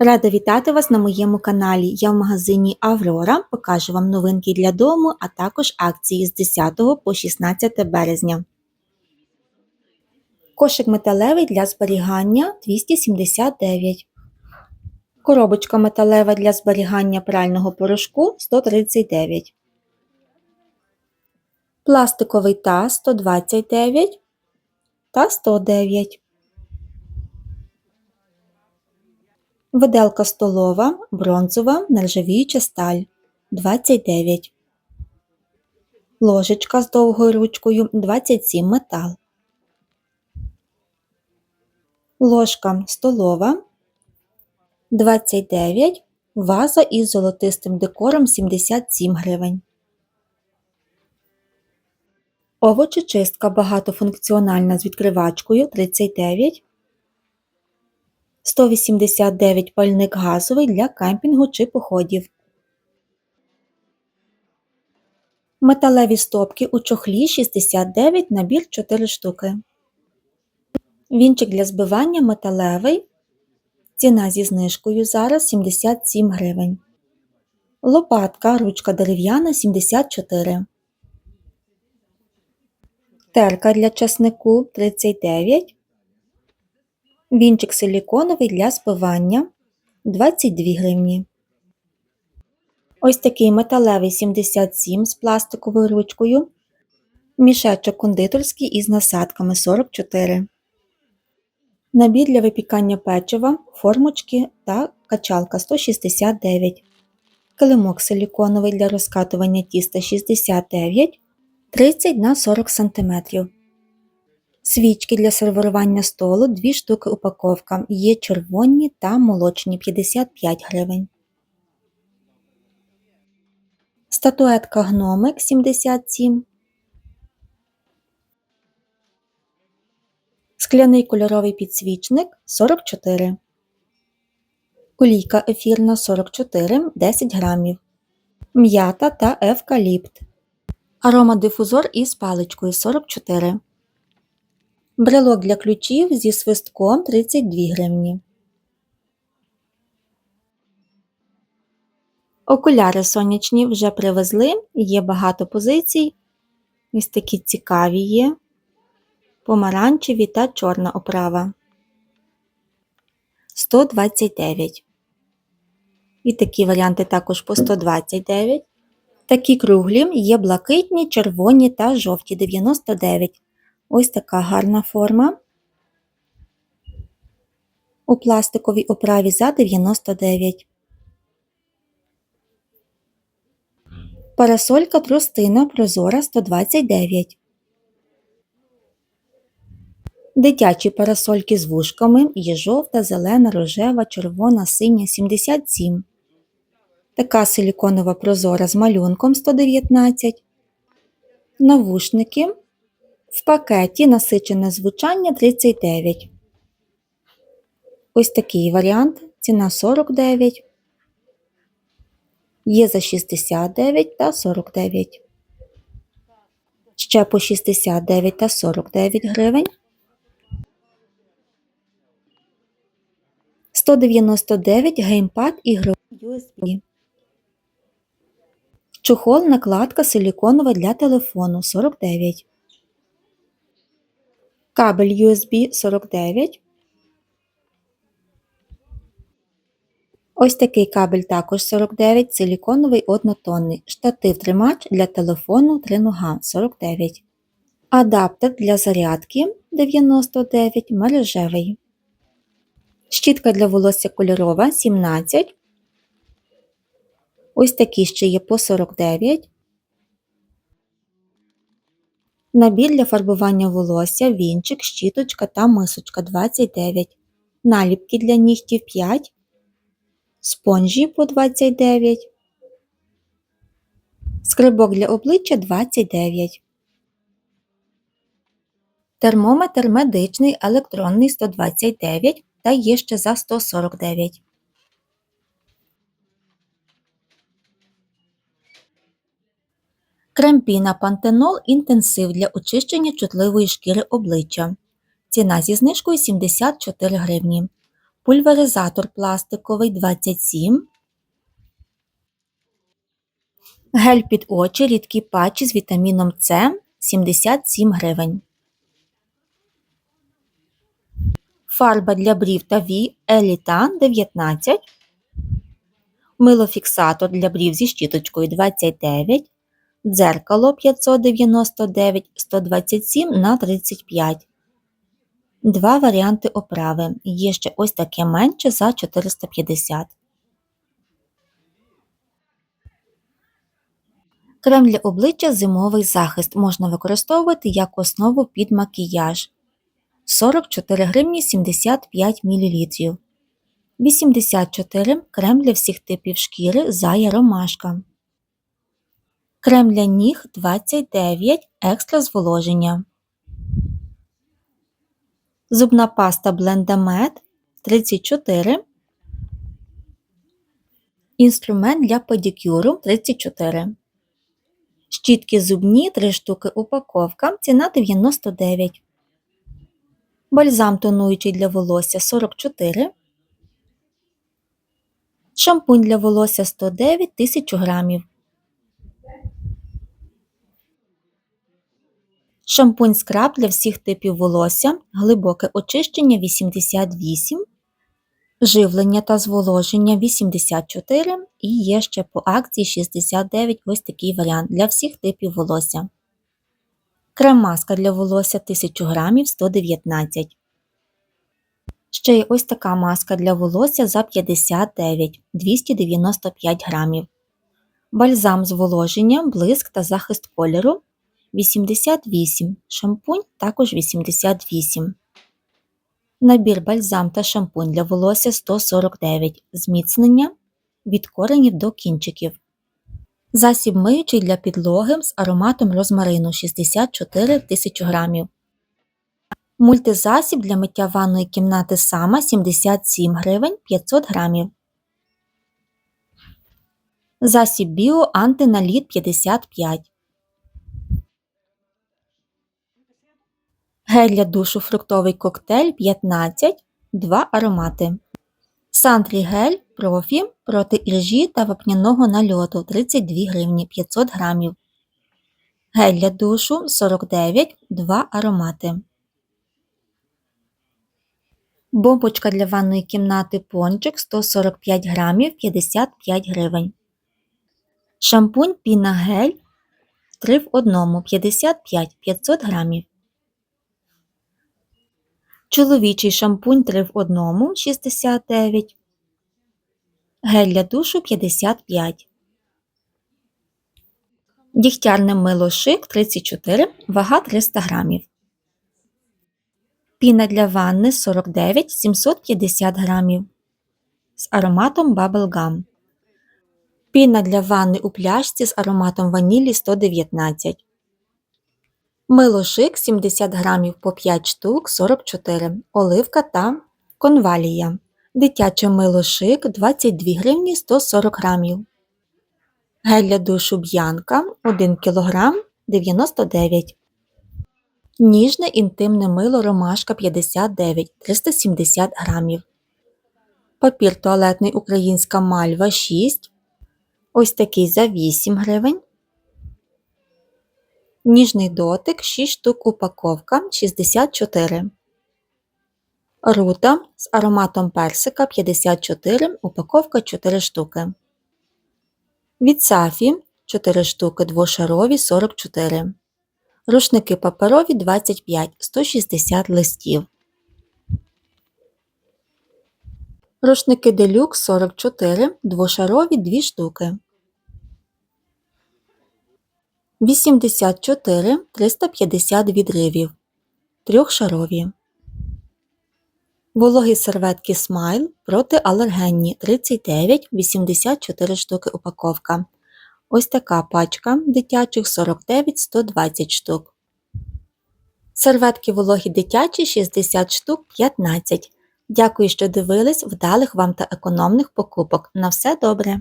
Рада вітати вас на моєму каналі. Я в магазині Аврора покажу вам новинки для дому, а також акції з 10 по 16 березня. Кошик металевий для зберігання 279. Коробочка металева для зберігання прального порошку 139. Пластиковий таз 129 та 109. Виделка столова, бронзова, нержавіюча сталь 29. Ложечка з довгою ручкою 27 метал. Ложка столова 29. Ваза із золотистим декором 77 гривень. Овочечистка багатофункціональна з відкривачкою 39. 189 пальник газовий для кемпінгу чи походів. Металеві стопки у чохлі 69 набір 4 штуки. Вінчик для збивання металевий. Ціна зі знижкою зараз 77 гривень. Лопатка ручка дерев'яна 74. Терка для часнику 39. Вінчик силіконовий для збивання 22 гривні. Ось такий металевий 77 з пластиковою ручкою. Мішечок кондитерський із насадками 44. Набір для випікання печива, формочки та качалка 169. Килимок силіконовий для розкатування тіста 69 30 на 40 см. Свічки для сервірування столу 2 штуки упаковка. Є червоні та молочні 55 гривень. Статуетка гномик 77. Скляний кольоровий підсвічник 44. Олійка ефірна 44 10 грамів. М'ята та евкаліпт. Аромадифузор із паличкою 44. Брелок для ключів зі свистком 32 гривні. Окуляри сонячні вже привезли, є багато позицій. Ось такі цікаві є. Помаранчеві та чорна оправа. 129. І такі варіанти також по 129. Такі круглі є блакитні, червоні та жовті 99. Ось така гарна форма. У пластиковій оправі за 99. Парасолька тростина прозора 129. Дитячі парасольки з вушками є жовта, зелена, рожева, червона, синя 77. Така силіконова прозора з малюнком 119. Навушники. В пакеті насичене звучання 39. Ось такий варіант. Ціна 49. Є за 69 та 49. Ще по 69 та 49 гривень. 199 геймпад ігровий USB. Чохол накладка силіконова для телефону 49. Кабель USB 49. Ось такий кабель також 49, силіконовий однотонний. Штатив тримач для телефону 3 нога 49. Адаптер для зарядки 99 мережевий. Щітка для волосся кольорова 17. Ось такі ще є по 49. Набір для фарбування волосся, вінчик, щіточка та мисочка 29. Наліпки для нігтів 5. Спонжі по 29. Скрибок для обличчя 29. Термометр медичний електронний 129 та є ще за 149. Кремпіна пантенол інтенсив для очищення чутливої шкіри обличчя. Ціна зі знижкою 74 гривні. пульверизатор пластиковий 27, гель під очі рідкі патчі з вітаміном С 77 гривень. Фарба для брів та вій Елітан 19, милофіксатор для брів зі щіточкою 29, дзеркало 599 127 на 35. Два варіанти оправи. Є ще ось таке менше за 450. Крем для обличчя зимовий захист можна використовувати як основу під макіяж. 44 гривні 75 мл. 84 крем для всіх типів шкіри Зая Ромашка. Крем для ніг 29 екстра зволоження. Зубна паста Blendamед 34. Інструмент для педикюру 34. Щітки зубні 3 штуки упаковка. Ціна 99. Бальзам тонуючий для волосся 44. Шампунь для волосся 109 тисяч грамів. Шампунь скраб для всіх типів волосся, глибоке очищення 88, живлення та зволоження 84 і є ще по акції 69 ось такий варіант для всіх типів волосся. Крем-маска для волосся 1000 грамів 119. Ще є ось така маска для волосся за 59 295 грамів. Бальзам зволоження, блиск та захист кольору 88, шампунь також 88. Набір бальзам та шампунь для волосся 149, зміцнення від коренів до кінчиків. Засіб миючий для підлоги з ароматом розмарину 64 тисяч грамів. Мультизасіб для миття ванної кімнати сама 77 гривень 500 грамів. Засіб біо антиналіт 55. Гель для душу фруктовий коктейль 15, 2 аромати. Сантрі гель профі проти іржі та вапняного нальоту 32 гривні 500 грамів. Гель для душу 49, 2 аромати. Бомбочка для ванної кімнати пончик 145 грамів 55 гривень. Шампунь піна гель 3 в 1 55 500 грамів. Чоловічий шампунь 3 в 1 69. Гель для душу 55. Дігтярне мило шик 34, вага 300 грамів. Піна для ванни 49 750 грамів. З ароматом Bubble Gum. Піна для ванни у пляшці з ароматом ванілі 119. Мило шик 70 грамів по 5 штук 44. Оливка та конвалія. Дитяче мило шик 22 гривні 140 грамів. Гель для душу б'янка 1 кг 99 Ніжне інтимне мило ромашка 59 370 грамів. Папір туалетний українська мальва 6. Ось такий за 8 гривень. Ніжний дотик 6 штук упаковка 64. Рута з ароматом персика 54, упаковка 4 штуки. Від Сафі 4 штуки двошарові 44. Рушники паперові 25 160 листів. Рушники делюкс 44 двошарові 2 штуки. 84 350 відривів. Трьохшарові. Вологі серветки Смайл протиалергенні 39 84 штуки упаковка. Ось така пачка дитячих 49 120 штук. Серветки вологі дитячі 60 штук 15. Дякую, що дивились вдалих вам та економних покупок. На все добре!